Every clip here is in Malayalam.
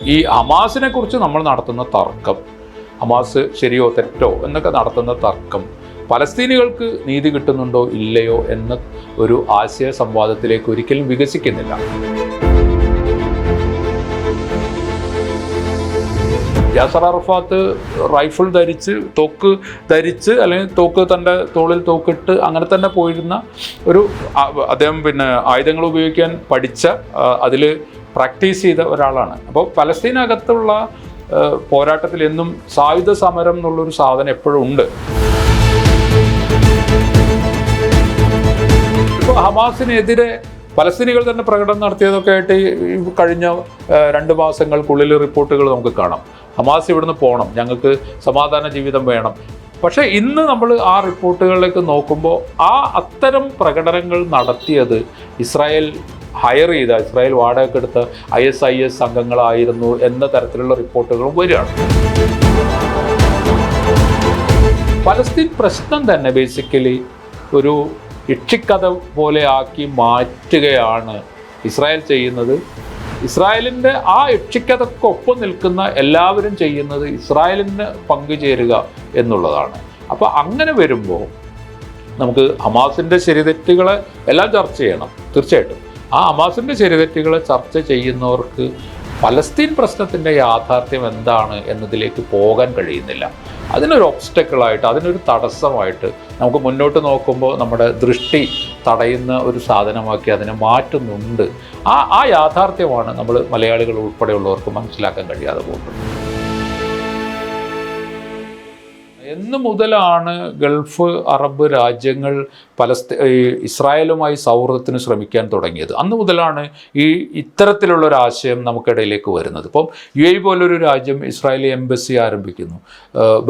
ഈ ഹമാസിനെ കുറിച്ച് നമ്മൾ നടത്തുന്ന തർക്കം ഹമാസ് ശരിയോ തെറ്റോ എന്നൊക്കെ നടത്തുന്ന തർക്കം പലസ്തീനികൾക്ക് നീതി കിട്ടുന്നുണ്ടോ ഇല്ലയോ എന്ന ഒരു ആശയ സംവാദത്തിലേക്ക് ഒരിക്കലും വികസിക്കുന്നില്ല. യാസർ അറഫാത്ത് റൈഫിൾ ധരിച്ച് തോക്ക് ധരിച്ച് അല്ലെങ്കിൽ തോക്ക് തന്റെ തോളിൽ തോക്കിട്ട് അങ്ങനെ തന്നെ പോയിരുന്ന ഒരു അദ്ദേഹം പിന്നെ ആയുധങ്ങൾ ഉപയോഗിക്കാൻ പഠിച്ച അതിൽ പ്രാക്ടീസ് ചെയ്ത ഒരാളാണ്. അപ്പോൾ പലസ്തീനകത്തുള്ള പോരാട്ടത്തിൽ എന്നും സായുധ സമരം എന്നുള്ളൊരു സാധനം എപ്പോഴും ഉണ്ട്. ഇപ്പോൾ ഹമാസിനെതിരെ പലസ്തീനികൾ തന്നെ പ്രകടനം നടത്തിയതൊക്കെ ആയിട്ട് ഈ കഴിഞ്ഞ രണ്ട് മാസങ്ങൾക്കുള്ളിൽ റിപ്പോർട്ടുകൾ നമുക്ക് കാണാം. ഹമാസ് ഇവിടുന്ന് പോകണം. ഞങ്ങൾക്ക് സമാധാന ജീവിതം വേണം. പക്ഷേ ഇന്ന് നമ്മൾ ആ റിപ്പോർട്ടുകളിലേക്ക് നോക്കുമ്പോൾ ആ അത്തരം പ്രകടനങ്ങൾ നടത്തിയത് ഇസ്രായേൽ ഹയർ ചെയ്ത ഇസ്രായേൽ വാടകയ്ക്കെടുത്ത ഐ എസ് ഐ എസ് അംഗങ്ങളായിരുന്നു എന്ന തരത്തിലുള്ള റിപ്പോർട്ടുകളും വരികയാണ്. പലസ്തീൻ പ്രശ്നം തന്നെ ബേസിക്കലി ഒരു ഇക്ഷിക്കഥ പോലെ ആക്കി മാറ്റുകയാണ് ഇസ്രായേൽ ചെയ്യുന്നത്. ഇസ്രായേലിന്റെ ആ ഇക്ഷിക്കഥക്കൊപ്പം നിൽക്കുന്ന എല്ലാവരും ചെയ്യുന്നത് ഇസ്രായേലിന് പങ്കുചേരുക എന്നുള്ളതാണ്. അപ്പോൾ അങ്ങനെ വരുമ്പോൾ നമുക്ക് ഹമാസിന്റെ ശരിതെറ്റുകളെ എല്ലാം ചർച്ച ചെയ്യണം. തീർച്ചയായിട്ടും. ആ അമാസിന്റെ ശരിതെറ്റുകളെ ചർച്ച ചെയ്യുന്നവർക്ക് പലസ്തീൻ പ്രശ്നത്തിന്റെ യാഥാർത്ഥ്യം എന്താണ് എന്നതിലേക്ക് പോകാൻ കഴിയുന്നില്ല. അതിനൊരു ഒബ്സ്റ്റക്കിളായിട്ട് അതിനൊരു തടസ്സമായിട്ട് നമുക്ക് മുന്നോട്ട് നോക്കുമ്പോൾ നമ്മുടെ ദൃഷ്ടി തടയുന്ന ഒരു സാധനമാക്കി അതിനെ മാറ്റുന്നുണ്ട്. ആ ആ യാഥാർത്ഥ്യമാണ് നമ്മൾ മലയാളികൾ ഉൾപ്പെടെയുള്ളവർക്ക് മനസ്സിലാക്കാൻ കഴിയാതെ പോകുന്നത്. എന്ന് മുതലാണ് ഗൾഫ് അറബ് രാജ്യങ്ങൾ പലസ്തീ ഇസ്രായേലുമായി സൗഹൃദത്തിന് ശ്രമിക്കാൻ തുടങ്ങിയത്. അന്ന് മുതലാണ് ഈ ഇത്തരത്തിലുള്ള ഒരു ആശയം നമുക്കിടയിലേക്ക് വരുന്നത്. ഇപ്പം യു എ പോലൊരു രാജ്യം ഇസ്രായേലി എംബസി ആരംഭിക്കുന്നു.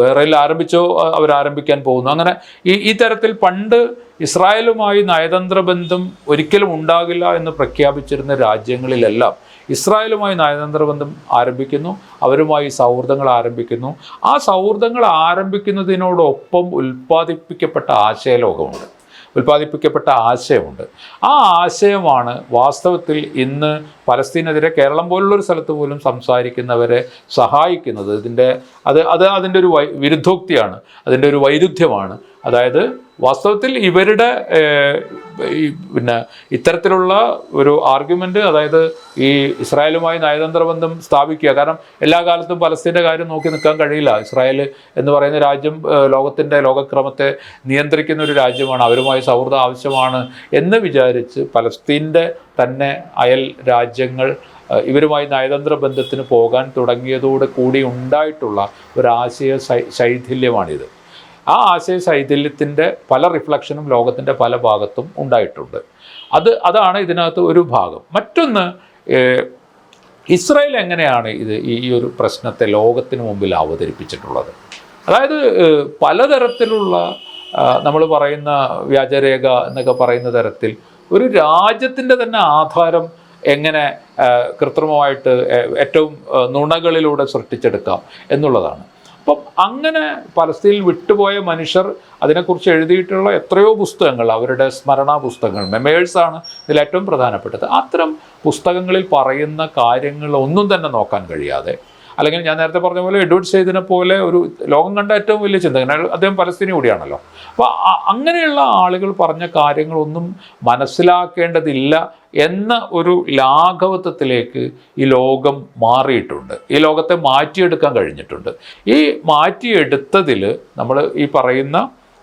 വേറെ ആരംഭിച്ചോ അവർ ആരംഭിക്കാൻ പോകുന്നു. അങ്ങനെ ഈ ഈ തരത്തിൽ പണ്ട് ഇസ്രായേലുമായി നയതന്ത്ര ബന്ധം ഒരിക്കലും ഉണ്ടാകില്ല എന്ന് പ്രഖ്യാപിച്ചിരുന്ന രാജ്യങ്ങളിലെല്ലാം ഇസ്രായേലുമായി നയതന്ത്ര ബന്ധം ആരംഭിക്കുന്നു അവരുമായി സൗഹൃദങ്ങൾ ആരംഭിക്കുന്നു. ആ സൗഹൃദങ്ങൾ ആരംഭിക്കുന്നതിനോടൊപ്പം ഉൽപ്പാദിപ്പിക്കപ്പെട്ട ആശയലോകമുണ്ട്. ഉൽപ്പാദിപ്പിക്കപ്പെട്ട ആശയമുണ്ട്. ആ ആശയമാണ് വാസ്തവത്തിൽ ഇന്ന് പലസ്തീനെതിരെ കേരളം പോലുള്ളൊരു സ്ഥലത്ത് പോലും സംസാരിക്കുന്നവരെ സഹായിക്കുന്നത്. ഇതിന്റെ അത് അത് അതിന്റെ ഒരു വിരുദ്ധോക്തിയാണ്. അതിന്റെ ഒരു വൈരുദ്ധ്യമാണ്. അതായത് വാസ്തവത്തിൽ ഇവരുടെ പിന്നെ ഇത്തരത്തിലുള്ള ഒരു ആർഗ്യുമെന്റ് അതായത് ഈ ഇസ്രായേലുമായി നയതന്ത്ര ബന്ധം സ്ഥാപിക്കുക. കാരണം എല്ലാ കാലത്തും പലസ്തീന്റെ കാര്യം നോക്കി നിൽക്കാൻ കഴിയില്ല. ഇസ്രായേൽ എന്ന് പറയുന്ന രാജ്യം ലോകത്തിന്റെ ലോകക്രമത്തെ നിയന്ത്രിക്കുന്ന ഒരു രാജ്യമാണ്. അവരുമായി സൗഹൃദം ആവശ്യമാണ് എന്ന് വിചാരിച്ച് പലസ്തീന്റെ തന്നെ അയൽ രാജ്യങ്ങൾ ഇവരുമായി നയതന്ത്ര ബന്ധത്തിന് പോകാൻ തുടങ്ങിയതോട് കൂടി ഉണ്ടായിട്ടുള്ള ഒരു ആശയ ശൈ ശൈഥില്യമാണിത്. ആ ആശയ ശൈഥില്യത്തിന്റെ പല റിഫ്ലക്ഷനും ലോകത്തിന്റെ പല ഭാഗത്തും ഉണ്ടായിട്ടുണ്ട്. അത് അതാണ് ഇതിനകത്ത് ഒരു ഭാഗം. മറ്റൊന്ന് ഇസ്രായേൽ എങ്ങനെയാണ് ഇത് ഈ ഒരു പ്രശ്നത്തെ ലോകത്തിന് മുമ്പിൽ അവതരിപ്പിച്ചിട്ടുള്ളത്? അതായത് പലതരത്തിലുള്ള നമ്മൾ പറയുന്ന വ്യാജരേഖ എന്നൊക്കെ പറയുന്ന തരത്തിൽ ഒരു രാജ്യത്തിന്റെ തന്നെ ആധാരം എങ്ങനെ കൃത്രിമമായിട്ട് ഏറ്റവും നുണകളിലൂടെ സൃഷ്ടിച്ചെടുക്കാം എന്നുള്ളതാണ്. അപ്പം അങ്ങനെ പലസ്തീനിൽ വിട്ടുപോയ മനുഷ്യർ അതിനെക്കുറിച്ച് എഴുതിയിട്ടുള്ള എത്രയോ പുസ്തകങ്ങൾ അവരുടെ സ്മരണ പുസ്തകങ്ങൾ മെമേഴ്സാണ് ഇതിൽ ഏറ്റവും പ്രധാനപ്പെട്ടത്. അത്തരം പുസ്തകങ്ങളിൽ പറയുന്ന കാര്യങ്ങൾ ഒന്നും തന്നെ നോക്കാൻ കഴിയാതെ അല്ലെങ്കിൽ ഞാൻ നേരത്തെ പറഞ്ഞ പോലെ എഡ്വേർഡ് സെയ്ദിനെ പോലെ ഒരു ലോകം കണ്ട ഏറ്റവും വലിയ ചിന്തകൻ അദ്ദേഹം പലസ്തീനി കൂടിയാണല്ലോ. അപ്പോൾ അങ്ങനെയുള്ള ആളുകൾ പറഞ്ഞ കാര്യങ്ങളൊന്നും മനസ്സിലാക്കേണ്ടതില്ല എന്ന ഒരു ലാഘവത്വത്തിലേക്ക് ഈ ലോകം മാറിയിട്ടുണ്ട്. ഈ ലോകത്തെ മാറ്റിയെടുക്കാൻ കഴിഞ്ഞിട്ടുണ്ട്. ഈ മാറ്റിയെടുത്തതിൽ നമ്മൾ ഈ പറയുന്ന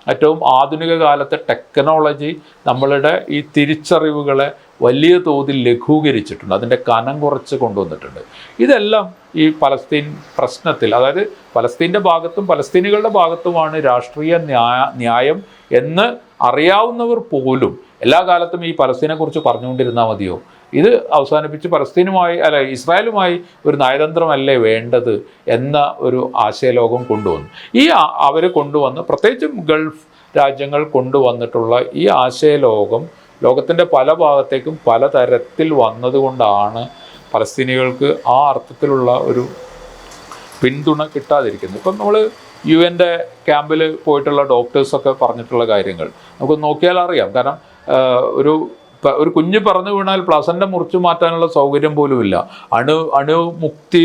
ഏറ്റവും ആധുനിക കാലത്തെ ടെക്നോളജി നമ്മളുടെ ഈ തിരിച്ചറിവുകളെ വലിയ തോതിൽ ലഘൂകരിച്ചിട്ടുണ്ട്. അതിന്റെ കനം കുറച്ച് കൊണ്ടുവന്നിട്ടുണ്ട്. ഇതെല്ലാം ഈ പലസ്തീൻ പ്രശ്നത്തിൽ അതായത് പലസ്തീന്റെ ഭാഗത്തും പലസ്തീനികളുടെ ഭാഗത്തുമാണ് രാഷ്ട്രീയ ന്യായ ന്യായം എന്ന് അറിയാവുന്നവർ പോലും എല്ലാ കാലത്തും ഈ പലസ്തീനെക്കുറിച്ച് പറഞ്ഞുകൊണ്ടിരുന്നാൽ മതിയോ? ഇത് അവസാനിപ്പിച്ച് പലസ്തീനുമായി അല്ല ഇസ്രായേലുമായി ഒരു നയതന്ത്രമല്ലേ വേണ്ടത് എന്ന ഒരു ആശയലോകം കൊണ്ടുവന്നു. ഈ അവർ കൊണ്ടുവന്ന് പ്രത്യേകിച്ചും ഗൾഫ് രാജ്യങ്ങൾ കൊണ്ടുവന്നിട്ടുള്ള ഈ ആശയലോകം ലോകത്തിന്റെ പല ഭാഗത്തേക്കും പലതരത്തിൽ വന്നതുകൊണ്ടാണ് പലസ്തീനികൾക്ക് ആ അർത്ഥത്തിലുള്ള ഒരു പിന്തുണ കിട്ടാതിരിക്കുന്നത്. ഇപ്പം നമ്മൾ യു എന്റെ ക്യാമ്പിൽ പോയിട്ടുള്ള ഡോക്ടേഴ്സൊക്കെ പറഞ്ഞിട്ടുള്ള കാര്യങ്ങൾ. നമുക്ക് നോക്കിയാൽ അറിയാം കാരണം ഒരു ഒരു കുഞ്ഞ് പറഞ്ഞു വീണാൽ പ്ലസന്റ മുറിച്ചു മാറ്റാനുള്ള സൗകര്യം പോലുമില്ല അണു അണുമുക്തി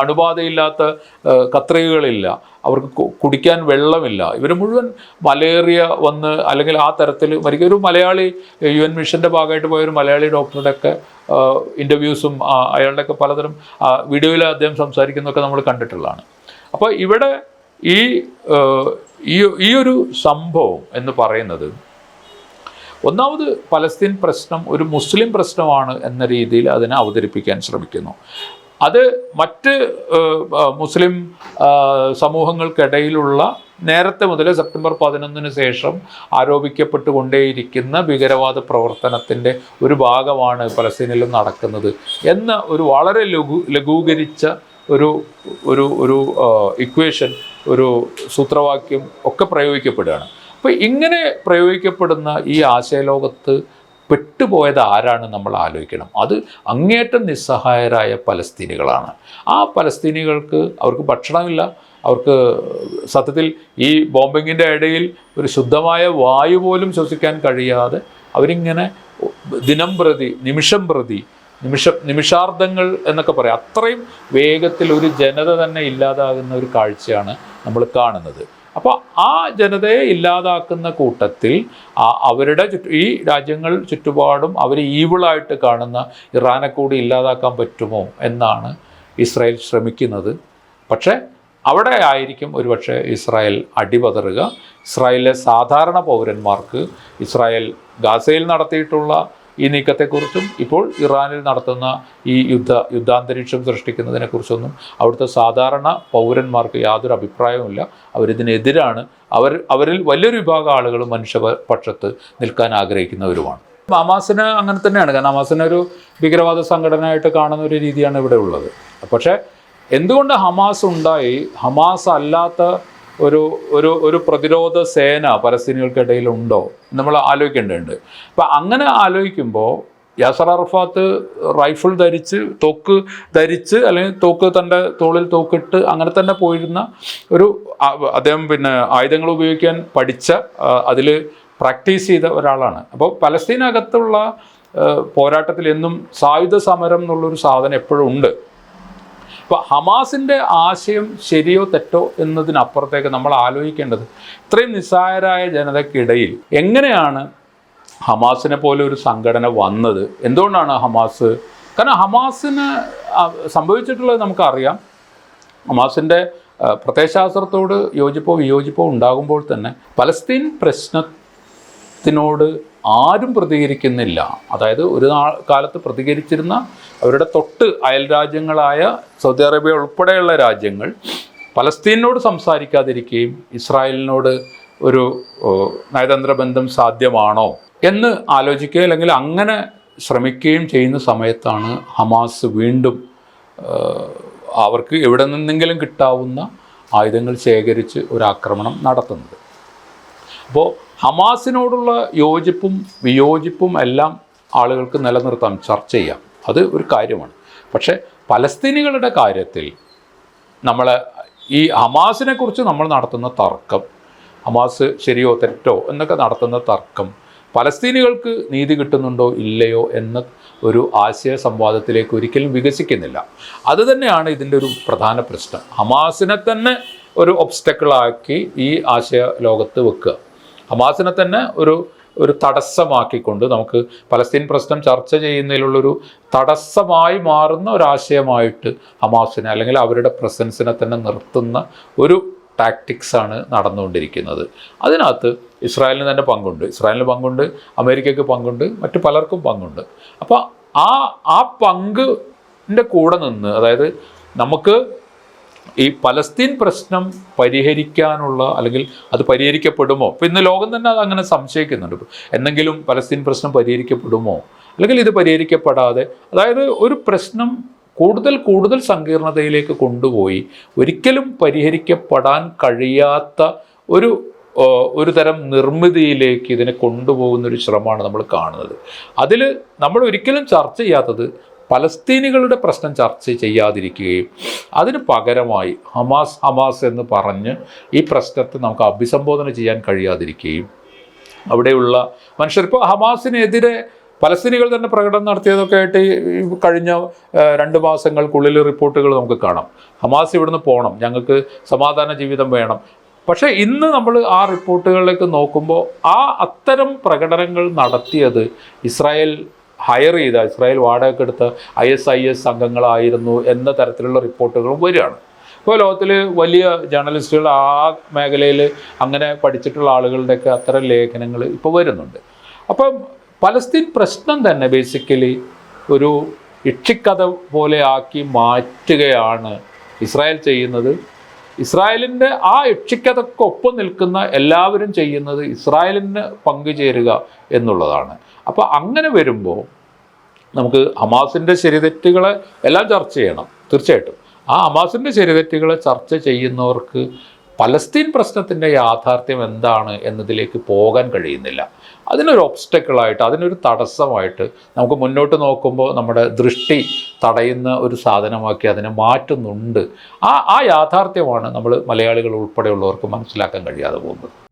അണുബാധയില്ലാത്ത കത്രികകളില്ല. അവർക്ക് കുടിക്കാൻ വെള്ളമില്ല. ഇവർ മുഴുവൻ മലേറിയ വന്ന് അല്ലെങ്കിൽ ആ തരത്തിൽ മരിക്കും ഒരു മലയാളി യു എൻ മിഷന്റെ ഭാഗമായിട്ട് പോയ ഒരു മലയാളി ഡോക്ടറുടെ ഒക്കെ ഇന്റർവ്യൂസും അയാളുടെയൊക്കെ പലതരം വീഡിയോയിൽ അദ്ദേഹം സംസാരിക്കുന്നതൊക്കെ നമ്മൾ കണ്ടിട്ടുള്ളതാണ്. അപ്പോൾ ഇവിടെ ഈ ഈ ഒരു സംഭവം എന്ന് പറയുന്നത് ഒന്നാമത് പലസ്തീൻ പ്രശ്നം ഒരു മുസ്ലിം പ്രശ്നമാണ് എന്ന രീതിയിൽ അതിനെ അവതരിപ്പിക്കാൻ ശ്രമിക്കുന്നു. അത് മറ്റ് മുസ്ലിം സമൂഹങ്ങൾക്കിടയിലുള്ള നേരത്തെ മുതൽ സെപ്റ്റംബർ പതിനൊന്നിന് ശേഷം ആരോപിക്കപ്പെട്ടുകൊണ്ടേയിരിക്കുന്ന ഭീകരവാദ പ്രവർത്തനത്തിന്റെ ഒരു ഭാഗമാണ് പലസ്തീനിലും നടക്കുന്നത് എന്ന ഒരു വളരെ ലഘു ലഘൂകരിച്ച ഒരു ഒരു ഒരു ഇക്വേഷൻ ഒരു സൂത്രവാക്യം ഒക്കെ പ്രയോഗിക്കപ്പെടുകയാണ്. അപ്പോൾ ഇങ്ങനെ പ്രയോഗിക്കപ്പെടുന്ന ഈ ആശയലോകത്ത് പെട്ടുപോയത് ആരാണ് നമ്മൾ ആലോചിക്കണം. അത് അങ്ങേറ്റം നിസ്സഹായരായ പലസ്തീനികളാണ്. ആ പലസ്തീനികൾക്ക് അവർക്ക് ഭക്ഷണമില്ല. അവർക്ക് സത്യത്തിൽ ഈ ബോംബിങ്ങിന്റെ ഇടയിൽ ഒരു ശുദ്ധമായ വായു പോലും ശ്വസിക്കാൻ കഴിയാതെ അവരിങ്ങനെ ദിനം പ്രതി നിമിഷം പ്രതി നിമിഷ നിമിഷാർദ്ധങ്ങൾ എന്നൊക്കെ പറയാം. അത്രയും വേഗത്തിൽ ഒരു ജനത തന്നെ ഇല്ലാതാകുന്ന ഒരു കാഴ്ചയാണ് നമ്മൾ കാണുന്നത്. അപ്പോൾ ആ ജനതയെ ഇല്ലാതാക്കുന്ന കൂട്ടത്തിൽ അവരുടെ ഈ രാജ്യങ്ങൾ ചുറ്റുപാടും അവർ ഈവിളായിട്ട് കാണുന്ന ഇറാനെ കൂടി ഇല്ലാതാക്കാൻ പറ്റുമോ എന്നാണ് ഇസ്രായേൽ ശ്രമിക്കുന്നത്. പക്ഷേ അവിടെ ആയിരിക്കും ഒരുപക്ഷെ ഇസ്രായേൽ അടിപതറുക. ഇസ്രായേലിലെ സാധാരണ പൗരന്മാർക്ക് ഇസ്രായേൽ ഗാസയിൽ നടത്തിയിട്ടുള്ള ഈ നീക്കത്തെക്കുറിച്ചും ഇപ്പോൾ ഇറാനിൽ നടത്തുന്ന ഈ യുദ്ധ യുദ്ധാന്തരീക്ഷം സൃഷ്ടിക്കുന്നതിനെക്കുറിച്ചൊന്നും അവിടുത്തെ സാധാരണ പൗരന്മാർക്ക് യാതൊരു അഭിപ്രായവുമില്ല. അവരിതിനെതിരാണ് അവർ അവരിൽ വലിയൊരു വിഭാഗം ആളുകൾ മനുഷ്യപക്ഷത്ത് നിൽക്കാൻ ആഗ്രഹിക്കുന്നവരുമാണ്. ഹമാസിന് അങ്ങനെ തന്നെയാണ്. കാരണം ഹമാസിനെ ഒരു ഭീകരവാദ സംഘടനയായിട്ട് കാണുന്ന ഒരു രീതിയാണ് ഇവിടെ ഉള്ളത്. പക്ഷേ എന്തുകൊണ്ട് ഹമാസ് ഉണ്ടായി? ഹമാസ് അല്ലാത്ത ഒരു ഒരു ഒരു പ്രതിരോധ സേന പലസ്തീനികൾക്കിടയിൽ ഉണ്ടോ നമ്മൾ ആലോചിക്കേണ്ടതുണ്ട്. അപ്പം അങ്ങനെ ആലോചിക്കുമ്പോൾ യാസർ അറഫാത്ത് റൈഫിൾ ധരിച്ച് തോക്ക് ധരിച്ച് അല്ലെങ്കിൽ തോക്ക് തന്റെ തോളിൽ തോക്കിട്ട് അങ്ങനെ തന്നെ പോയിരുന്ന ഒരു അദ്ദേഹം പിന്നെ ആയുധങ്ങൾ ഉപയോഗിക്കാൻ പഠിച്ച അതിൽ പ്രാക്ടീസ് ചെയ്ത ഒരാളാണ്. അപ്പോൾ പലസ്തീനകത്തുള്ള പോരാട്ടത്തിൽ എന്നും സായുധ സമരം എന്നുള്ളൊരു സാധനം എപ്പോഴും ഉണ്ട്. അപ്പോൾ ഹമാസിന്റെ ആശയം ശരിയോ തെറ്റോ എന്നതിനപ്പുറത്തേക്ക് നമ്മൾ ആലോചിക്കേണ്ടത് ഇത്രയും നിസ്സായരായ ജനതയ്ക്കിടയിൽ എങ്ങനെയാണ് ഹമാസിനെ പോലെ ഒരു സംഘടന വന്നത്? എന്തുകൊണ്ടാണ് ഹമാസ്? കാരണം ഹമാസിന് സംഭവിച്ചിട്ടുള്ളത് നമുക്കറിയാം. ഹമാസിന്റെ പ്രത്യയശാസ്ത്രത്തോട് യോജിപ്പോ വിയോജിപ്പോ ഉണ്ടാകുമ്പോൾ തന്നെ പലസ്തീൻ പ്രശ്നത്തിനോട് ആരും പ്രതികരിക്കുന്നില്ല. അതായത് ഒരു നാൾ കാലത്ത് പ്രതികരിച്ചിരുന്ന അവരുടെ തൊട്ട് അയൽ രാജ്യങ്ങളായ സൗദി അറേബ്യ ഉൾപ്പെടെയുള്ള രാജ്യങ്ങൾ പലസ്തീനോട് സംസാരിക്കാതിരിക്കുകയും ഇസ്രായേലിനോട് ഒരു നയതന്ത്ര ബന്ധം സാധ്യമാണോ എന്ന് ആലോചിക്കുക അല്ലെങ്കിൽ അങ്ങനെ ശ്രമിക്കുകയും ചെയ്യുന്ന സമയത്താണ് ഹമാസ് വീണ്ടും അവർക്ക് എവിടെ നിന്നെങ്കിലും കിട്ടാവുന്ന ആയുധങ്ങൾ ശേഖരിച്ച് ഒരു ആക്രമണം നടത്തുന്നത്. അപ്പോൾ ഹമാസിനോടുള്ള യോജിപ്പും വിയോജിപ്പും എല്ലാം ആളുകൾക്ക് നിലനിർത്താം ചർച്ച ചെയ്യാം. അത് ഒരു കാര്യമാണ്. പക്ഷേ പലസ്തീനികളുടെ കാര്യത്തിൽ നമ്മൾ ഈ ഹമാസിനെക്കുറിച്ച് നമ്മൾ നടത്തുന്ന തർക്കം ഹമാസ് ശരിയോ തെറ്റോ എന്നൊക്കെ നടത്തുന്ന തർക്കം പലസ്തീനികൾക്ക് നീതി കിട്ടുന്നുണ്ടോ ഇല്ലയോ എന്ന ഒരു ആശയ സംവാദത്തിലേക്ക് ഒരിക്കലും വികസിക്കുന്നില്ല. അത് തന്നെയാണ് ഇതിന്റെ ഒരു പ്രധാന പ്രശ്നം. ഹമാസിനെ തന്നെ ഒരു ഒബ്സ്റ്റക്കിളാക്കി ഈ ആശയ ലോകത്ത് വെക്കുക. ഹമാസിനെ തന്നെ ഒരു ഒരു തടസ്സമാക്കിക്കൊണ്ട് നമുക്ക് പലസ്തീൻ പ്രശ്നം ചർച്ച ചെയ്യുന്നതിലുള്ളൊരു തടസ്സമായി മാറുന്ന ഒരാശയമായിട്ട് ഹമാസിനെ അല്ലെങ്കിൽ അവരുടെ പ്രസൻസിനെ തന്നെ നിർത്തുന്ന ഒരു ടാക്ടിക്സാണ് നടന്നുകൊണ്ടിരിക്കുന്നത്. അതിനകത്ത് ഇസ്രായേലിന് തന്നെ പങ്കുണ്ട്. ഇസ്രായേലിന് പങ്കുണ്ട് അമേരിക്കയ്ക്ക് പങ്കുണ്ട് മറ്റു പലർക്കും പങ്കുണ്ട്. അപ്പോൾ ആ ആ പങ്കിന്റെ കൂടെ നിന്ന് അതായത് നമുക്ക് ഈ പലസ്തീൻ പ്രശ്നം പരിഹരിക്കാനുള്ള അല്ലെങ്കിൽ അത് പരിഹരിക്കപ്പെടുമോ? ഇപ്പം ഇന്ന് ലോകം തന്നെ അത് അങ്ങനെ സംശയിക്കുന്നുണ്ട്. എന്തെങ്കിലും പലസ്തീൻ പ്രശ്നം പരിഹരിക്കപ്പെടുമോ? അല്ലെങ്കിൽ ഇത് പരിഹരിക്കപ്പെടാതെ അതായത് ഒരു പ്രശ്നം കൂടുതൽ കൂടുതൽ സങ്കീർണതയിലേക്ക് കൊണ്ടുപോയി ഒരിക്കലും പരിഹരിക്കപ്പെടാൻ കഴിയാത്ത ഒരു ഒരു തരം നിർമ്മിതിയിലേക്ക് ഇതിനെ കൊണ്ടുപോകുന്ന ഒരു ശ്രമമാണ് നമ്മൾ കാണുന്നത്. അതിൽ നമ്മൾ ഒരിക്കലും ചർച്ച ചെയ്യാത്തത് പലസ്തീനികളുടെ പ്രശ്നം ചർച്ച ചെയ്യാതിരിക്കുകയും അതിന് പകരമായി ഹമാസ് ഹമാസ് എന്ന് പറഞ്ഞ് ഈ പ്രശ്നത്തെ നമുക്ക് അഭിസംബോധന ചെയ്യാൻ കഴിയാതിരിക്കുകയും അവിടെയുള്ള മനുഷ്യർ. ഇപ്പോൾ ഹമാസിനെതിരെ പലസ്തീനികൾ തന്നെ പ്രകടനം നടത്തിയതൊക്കെ ആയിട്ട് ഈ കഴിഞ്ഞ രണ്ട് മാസങ്ങൾക്കുള്ളിൽ റിപ്പോർട്ടുകൾ നമുക്ക് കാണാം. ഹമാസ് ഇവിടുന്ന് പോകണം ഞങ്ങൾക്ക് സമാധാന ജീവിതം വേണം. പക്ഷേ ഇന്ന് നമ്മൾ ആ റിപ്പോർട്ടുകളിലേക്ക് നോക്കുമ്പോൾ ആ അത്തരം പ്രകടനങ്ങൾ നടത്തിയത് ഇസ്രായേൽ ഹയർ ചെയ്ത ഇസ്രായേൽ വാടകയ്ക്കെടുത്ത ഐ എസ് ഐ എസ് അംഗങ്ങളായിരുന്നു എന്ന തരത്തിലുള്ള റിപ്പോർട്ടുകളും വരികയാണ്. ഇപ്പോൾ ലോകത്തിൽ വലിയ ജേർണലിസ്റ്റുകൾ ആ മേഖലയിൽ അങ്ങനെ പഠിച്ചിട്ടുള്ള ആളുകളുടെയൊക്കെ അത്തരം ലേഖനങ്ങൾ ഇപ്പോൾ വരുന്നുണ്ട്. അപ്പം പലസ്തീൻ പ്രശ്നം തന്നെ ബേസിക്കലി ഒരു ഇക്ഷിക്കഥ പോലെ ആക്കി മാറ്റുകയാണ് ഇസ്രായേൽ ചെയ്യുന്നത്. ഇസ്രായേലിന്റെ ആ ഇക്ഷിക്കഥക്കൊപ്പം നിൽക്കുന്ന എല്ലാവരും ചെയ്യുന്നത് ഇസ്രായേലിന് പങ്കുചേരുക എന്നുള്ളതാണ്. അപ്പോൾ അങ്ങനെ വരുമ്പോൾ നമുക്ക് ഹമാസിന്റെ ശരിതെറ്റുകളെ എല്ലാം ചർച്ച ചെയ്യണം. തീർച്ചയായിട്ടും. ആ ഹമാസിന്റെ ശരിതെറ്റുകളെ ചർച്ച ചെയ്യുന്നവർക്ക് പലസ്തീൻ പ്രശ്നത്തിന്റെ യാഥാർത്ഥ്യം എന്താണ് എന്നതിലേക്ക് പോകാൻ കഴിയുന്നില്ല. അതിനൊരു ഒബ്സ്റ്റക്കിളായിട്ട് അതിനൊരു തടസ്സമായിട്ട് നമുക്ക് മുന്നോട്ട് നോക്കുമ്പോൾ നമ്മുടെ ദൃഷ്ടി തടയുന്ന ഒരു സാധനമാക്കി അതിനെ മാറ്റുന്നുണ്ട്. ആ ആ യാഥാർത്ഥ്യമാണ് നമ്മൾ മലയാളികൾ ഉൾപ്പെടെയുള്ളവർക്ക് മനസ്സിലാക്കാൻ കഴിയാതെ പോകുന്നത്.